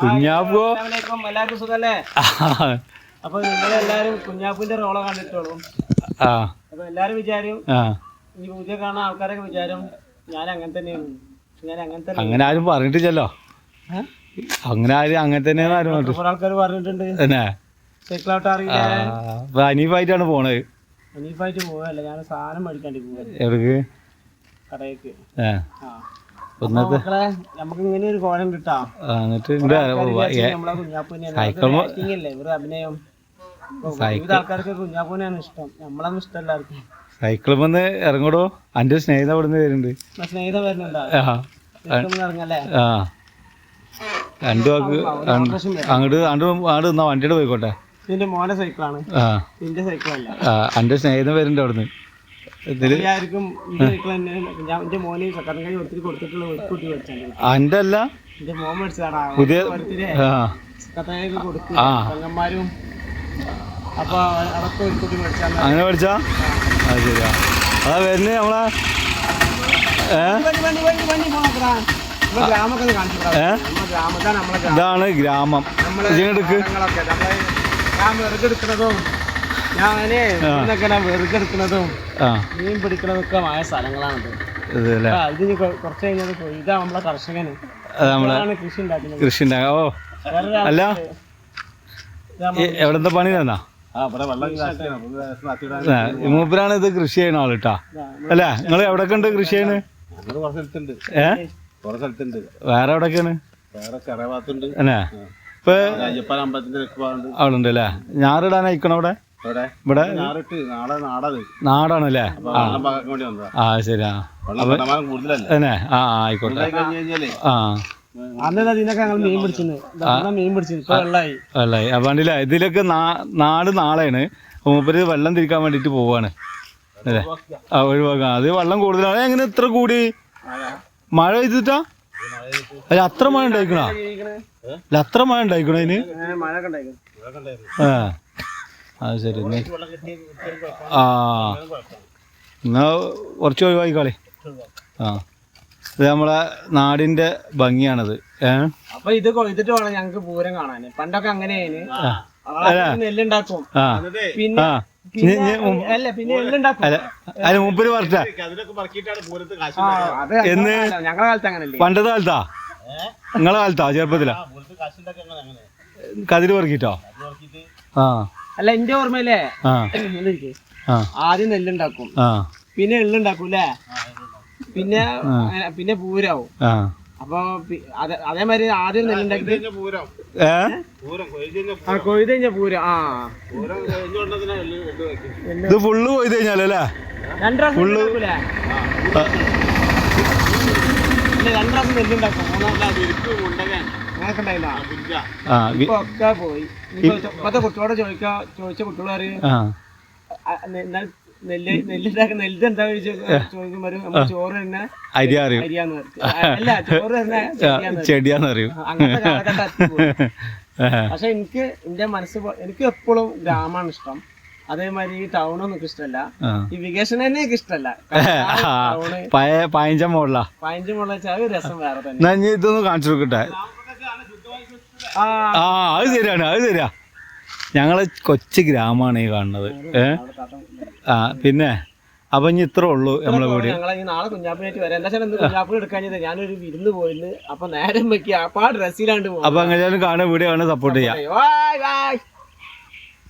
കുഞ്ഞാപ്പോ. എല്ലാവർക്കും സുഖല്ലേ? അപ്പൊ നിങ്ങളെല്ലാരും കുഞ്ഞാപ്പിന്റെ റോള കണ്ടിട്ടുള്ളൂ. ആ. അപ്പൊ എല്ലാരും വിചാരം ഈ പൂജ കാണുന്ന ആൾക്കാരൊക്കെ വിചാരം ഞാൻ അങ്ങനെ തന്നെയാണ്. ഞാൻ അങ്ങനെ തന്നെ അങ്ങനെ ആരും പറഞ്ഞിട്ടില്ലല്ലോ. അങ്ങനെ ആരും അങ്ങനെ തന്നെയാണ് ആരും ആൾക്കാർ പറഞ്ഞിട്ടുണ്ട്. സൈക്കിളോട്ട് അറിയില്ല? അനീഫായിട്ടാണ് പോണത്. അനീഫായിട്ട് പോവല്ല? ഞാൻ സാധനം മേടിക്കാണ്ടി പോവാ കടയിലേക്ക്. ആ. ഒന്നത്തെ നമുക്ക് ഇങ്ങനെ ഒരു കോലം കിട്ടാം. എന്നിട്ട് അഭിനയം. ആൾക്കാർക്ക് കുഞ്ഞാപ്പൂനെയാണ് ഇഷ്ടം. നമ്മളൊന്നും ഇഷ്ടം എല്ലാവർക്കും സൈക്കിൾ വന്ന് ഇറങ്ങടോ? അന്റെ സ്നേഹിത അവിടെ നിന്ന് വരുന്നുണ്ട്? എന്നാ സ്നേഹിത വരുന്നുണ്ടോ? ആ രണ്ടു വാക്ക് അങ്ങോട്ട് അങ്ങോട്ട് അങ്ങോട്ട് നിന്നാ വണ്ടിയുടെ പോയിക്കോട്ടെ? മോനെ സൈക്കിളാണ്. സൈക്കിളല്ല. ആ എന്റെ സ്നേഹിതം വരുന്നുണ്ട് അവിടുന്ന്. എന്റെ അല്ല പുതിയ അങ്ങനെ പഠിച്ചാ? അത് ശരിയാ അതാ വരുന്നത് നമ്മളെ ഇതാണ് ഗ്രാമം. നമ്മളെ ഞാൻ വെറുതെ മീൻ പിടിക്കണതൊക്കെ ആയ സ്ഥലങ്ങളാണ് ഇത് കുറച്ച് കഴിഞ്ഞത് ഇതാ നമ്മളെ കർഷകന്. കൃഷി ഉണ്ടാക്കുന്നത്. കൃഷി ഓ. അല്ല. എവിടത്തെ പണി തന്നാ? മൂപ്പരാണ് ഇത് കൃഷി ചെയ്യണ ആളിട്ടാ. അല്ലേ നിങ്ങൾ എവിടൊക്കെ ഉണ്ട് കൃഷി ചെയ്യണ് വേറെ എവിടൊക്കെയാണ് അവിടെ ഉണ്ട് അല്ലേ? ഞാറിടാനായിക്കണോ അവിടെ? ഇവിടെ? നാടാണല്ലേ? ആ. ശരി ആ വെള്ളം ശതമാനം കൂടുതലല്ലേ? തന്നെ. ആ ആ, ആയിക്കോട്ടെ. ഉണ്ടായി കഴിഞ്ഞ് കഴിഞ്ഞാലേ? ആ. അന്ന് ഇതിനൊക്കെ ഞങ്ങൾ മീൻ പിടിച്ചിരുന്നു. ഇതാ മീൻ പിടിച്ചിരുന്നു. ഇപ്പൊ അപ്പൊ കണ്ടില്ലേ ഇതിലൊക്കെ നാട് നാളെയാണ്. മൂപ്പര് വെള്ളം തിരിക്കാൻ വേണ്ടിട്ട് പോവാണ്. അല്ലേ? ആ ഒഴിവാക്കാം അത് വെള്ളം കൂടുതലാണ് എങ്ങനെ ഇത്ര കൂടി? മഴ പെയ്തിട്ടാ? അല്ല അത്ര മഴ ഉണ്ടായിക്കണോ? അല്ല അത്ര മഴ ഉണ്ടായിക്കണോ അതിന്? ആ. അത് ശരി ആ. എന്നാ കുറച്ച് ഒഴിവായിക്കാളെ. ആ. ഇത് നമ്മളെ നാടിന്റെ ഭംഗിയാണത്. ഏ? അപ്പൊ ഇത് കൊയ്തിട്ട് വേണം ഞങ്ങക്ക് പൂരം കാണാന്. പണ്ടൊക്കെ അങ്ങനെയാണ് നെല്ലുണ്ടാക്കും. പിന്നെ മുമ്പിൽ പറഞ്ഞ എന്ന് കാലത്ത് അങ്ങനല്ലേ. പണ്ടത്തെ കാലത്താ? നിങ്ങളെ കാലത്താ ചെറുപ്പത്തിലാ? പൂരത്ത് കാശ് അങ്ങനെ അങ്ങനെ കതിര് പറക്കിട്ടോ? ആ. അല്ല എന്റെ ഓർമ്മയില്ലേ ആദ്യം നെല്ലുണ്ടാക്കും. ആ. പിന്നെ എള്ളുണ്ടാക്കും അല്ലേ പിന്നെ പിന്നെ പൂരാവും. ആ. അപ്പൊ അതേമാതിരി ആദ്യം നെല്ലുണ്ടാക്കി കൊയ്ത് കഴിഞ്ഞ കൊയ്ത് പൂരം ആ. ഇത് ഫുള്ള് പോയി കഴിഞ്ഞാലല്ലേ രണ്ടു പിന്നെ രണ്ടു നെല്ലുണ്ടാക്കും. ഒക്കെ പോയി. ഇപ്പൊ ചോ- ഇപ്പത്തെ കുട്ടിയോട് ചോദിക്കാ ചോദിച്ച കുട്ടികൾ പറയും ആ. "ആ, നെല്ല് നെല്ലുണ്ടാക്കുന്ന നെല്ല് എന്താ ചോദിക്കുമ്പോ നമ്മൾ ചോറ് തന്നെ അരി അറിയും. അല്ല ചോറ് തന്നെ ചെടിയാന്ന് അറിയും. പക്ഷെ എനിക്ക് എന്റെ മനസ്സ് എനിക്ക് എപ്പോഴും ഗ്രാമമാണ് ഇഷ്ടം. അതേമാതിരി ഈ ടൗണൊന്നും ഇഷ്ടമല്ല. ഈ വികസനം തന്നെ എനിക്ക് ഇഷ്ടമല്ല. പതിനഞ്ചാം മോളിലാ. മുള്ള വെച്ചാൽ രസം വേറെ തന്നെ. ഇതൊന്ന് കാണിച്ചു കൊടുക്കട്ടെ ആ. അത് ശരിയാണ് അത് ശരിയാ. ഞങ്ങളെ കൊച്ചു ഗ്രാമമാണ് ഈ കാണുന്നത്. ഏ? ആ പിന്നെ? അപ്പൊ ഇനി ഇത്രേ ഉള്ളൂ നമ്മളെ കൂടി നാളെ കുഞ്ഞാപ്പിനായിട്ട് വരാം. എന്താ വെച്ചാൽ എന്ത് കുഞ്ഞാപ്പിന് എടുക്കാഞ്ഞത് ഞാനൊരു വിരുന്ന് പോയിന്ന് അപ്പൊ നേരം വെക്കി അപ്പൊ ആ ഡ്രസ്സിലാണ്ട് പോകും അപ്പൊ അങ്ങനെ കാണാൻ വീഡിയോ ആണ് സപ്പോർട്ട് ചെയ്യാം.